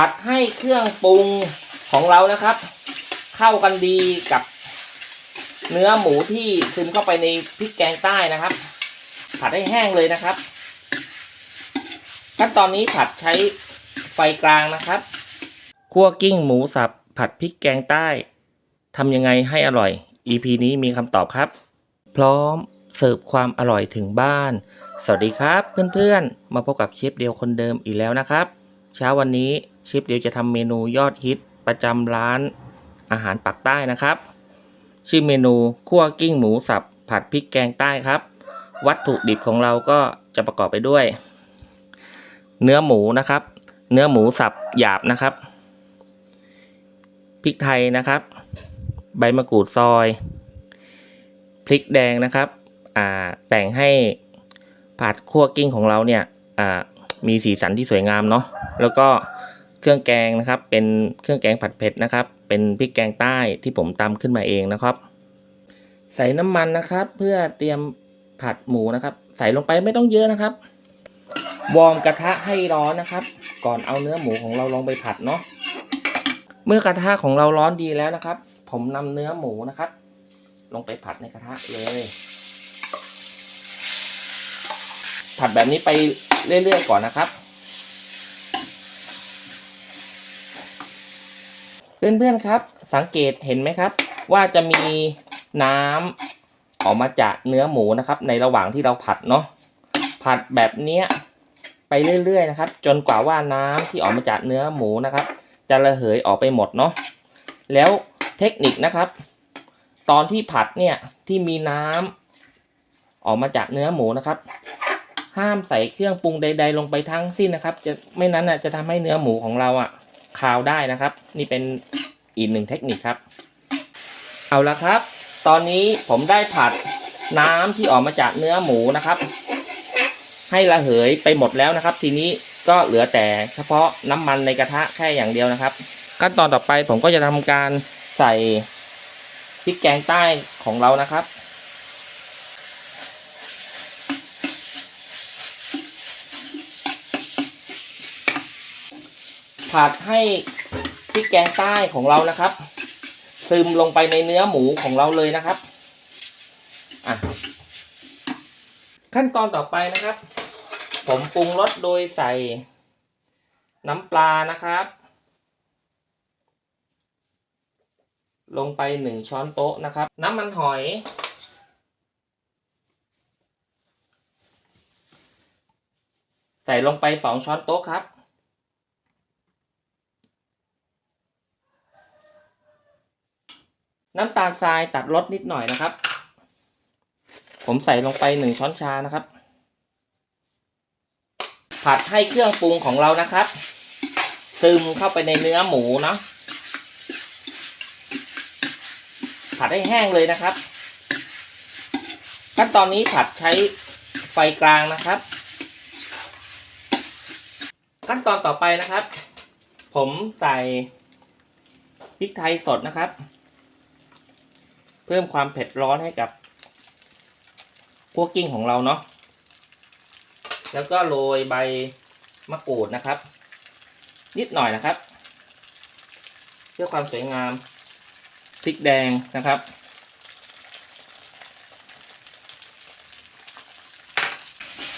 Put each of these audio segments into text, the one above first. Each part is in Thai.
ผัดให้เครื่องปรุงของเรานะครับ เข้ากันดีกับเนื้อหมูที่ซึมเข้าไปในพริกแกงใต้นะครับ ผัดให้แห้งเลยนะครับ ขั้นตอนนี้ผัดใช้ไฟกลางนะครับคั่วกิ้งหมูสับผัดพริกแกงใต้ทำยังไงให้อร่อย EP นี้มีคำตอบครับ พร้อมเสิร์ฟความอร่อยถึงบ้าน สวัสดีครับเพื่อนๆ มาพบกับเชฟเดียวคนเดิมอีกแล้วนะครับ เช้าวันนี้ เชฟเดียวจะทำเมนูยอดฮิตประจำร้านอาหารปักใต้นะครับ ชื่อเมนูคั่วกิ้งหมูสับผัดพริกแกงใต้ครับ วัตถุดิบของเราก็จะประกอบไปด้วย เนื้อหมูนะครับ เนื้อหมูสับหยาบนะครับพริกไทยนะครับ ใบมะกรูดซอยพริกแดงนะครับแต่งให้ผัดคั่วกิ้งของเราเนี่ยมีสีสันที่สวยงามเนาะแล้วก็ เครื่องแกงนะครับ เป็นเครื่องแกงผัดเผ็ดนะครับ เป็นพริกแกงใต้ที่ผมตำขึ้นมาเองนะครับ ใส่น้ำมันนะครับ เพื่อเตรียมผัดหมูนะครับ ใส่ลงไปไม่ต้องเยอะนะครับ วอร์มกระทะให้ร้อนนะครับ ก่อนเอาเนื้อหมูของเราลงไปผัดเนาะเมื่อกระทะของเราร้อนดีแล้วนะครับ ผมนำเนื้อหมูนะครับ ลงไปผัดในกระทะเลย ผัดแบบนี้ไปเรื่อยๆก่อนนะครับ เพื่อนๆครับ สังเกตเห็นไหมครับ ว่าจะมีน้ำออกมาจากเนื้อหมูนะครับ ในระหว่างที่เราผัดเนาะผัดแบบเนี้ยไปเรื่อยๆนะครับ จนกว่าว่าน้ำที่ออกมาจากเนื้อหมูนะครับ จะระเหยออกไปหมดเนาะแล้วเทคนิคนะครับ ตอนที่ผัดเนี่ยที่มีน้ำออกมาจากเนื้อหมูนะครับ ห้ามใส่เครื่องปรุงใด ๆ ลงไปทั้งสิ้นนะครับ จะไม่นั้นอะจะทำให้เนื้อหมูของเราอะ คาวได้นะครับ นี่เป็นอีกหนึ่งเทคนิคครับ เอาละครับ ตอนนี้ผมได้ผัดน้ำที่ออกมาจากเนื้อหมูนะครับ ให้ระเหยไปหมดแล้วนะครับ ทีนี้ก็เหลือแต่เฉพาะน้ำมันในกระทะแค่อย่างเดียวนะครับ ขั้นตอนต่อไปผมก็จะทำการใส่พริกแกงใต้ของเรานะครับ ผัดให้พริกแกงใต้ของเรานะครับ ซึมลงไปในเนื้อหมูของเราเลยนะครับอะขั้นตอนต่อไปนะครับ ผมปรุงรสโดยใส่ น้ำปลานะครับ ลงไปหนึ่งช้อนโต๊ะนะครับ น้ำมันหอย ใส่ลงไปสองช้อนโต๊ะครับ น้ำตาลทรายตัดรสนิดหน่อยนะครับ ผมใส่ลงไปหนึ่งช้อนชานะครับ ผัดให้เครื่องปรุงของเรานะครับ ซึมเข้าไปในเนื้อหมูเนาะผัดให้แห้งเลยนะครับ ขั้นตอนนี้ผัดใช้ไฟกลางนะครับ ขั้นตอนต่อไปนะครับ ผมใส่พริกไทยสดนะครับ เพิ่มความเผ็ดร้อนให้กับพวกกิ้งของเราเนาะแล้วก็โรยใบมะกรูดนะครับ นิดหน่อยนะครับ เพื่อความสวยงามพริกแดงนะครับ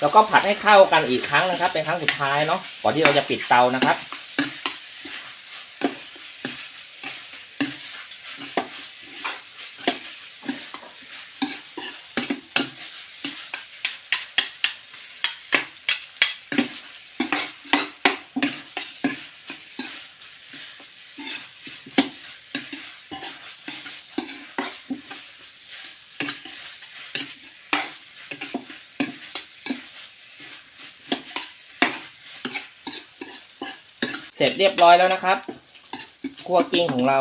แล้วก็ผัดให้เข้ากันอีกครั้งนะครับ เป็นครั้งสุดท้ายเนาะก่อนที่เราจะปิดเตานะครับ เสร็จเรียบร้อยแล้วนะครับคั่วกิ้งของเรา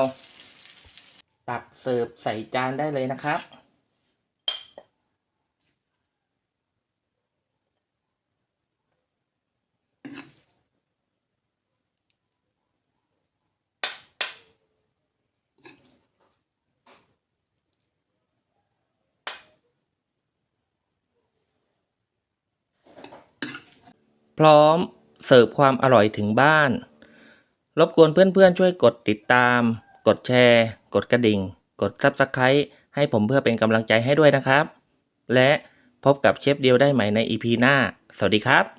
ตักเสิร์ฟใส่จานได้เลยนะครับ พร้อมเสิร์ฟความอร่อยถึงบ้าน รบกวนเพื่อนๆ ช่วยกดติดตาม กดแชร์ กดกระดิ่ง กด Subscribe ให้ผมเพื่อเป็นกำลังใจให้ด้วยนะครับ และพบกับเชฟเดียวได้ใหม่ใน EP หน้า สวัสดีครับ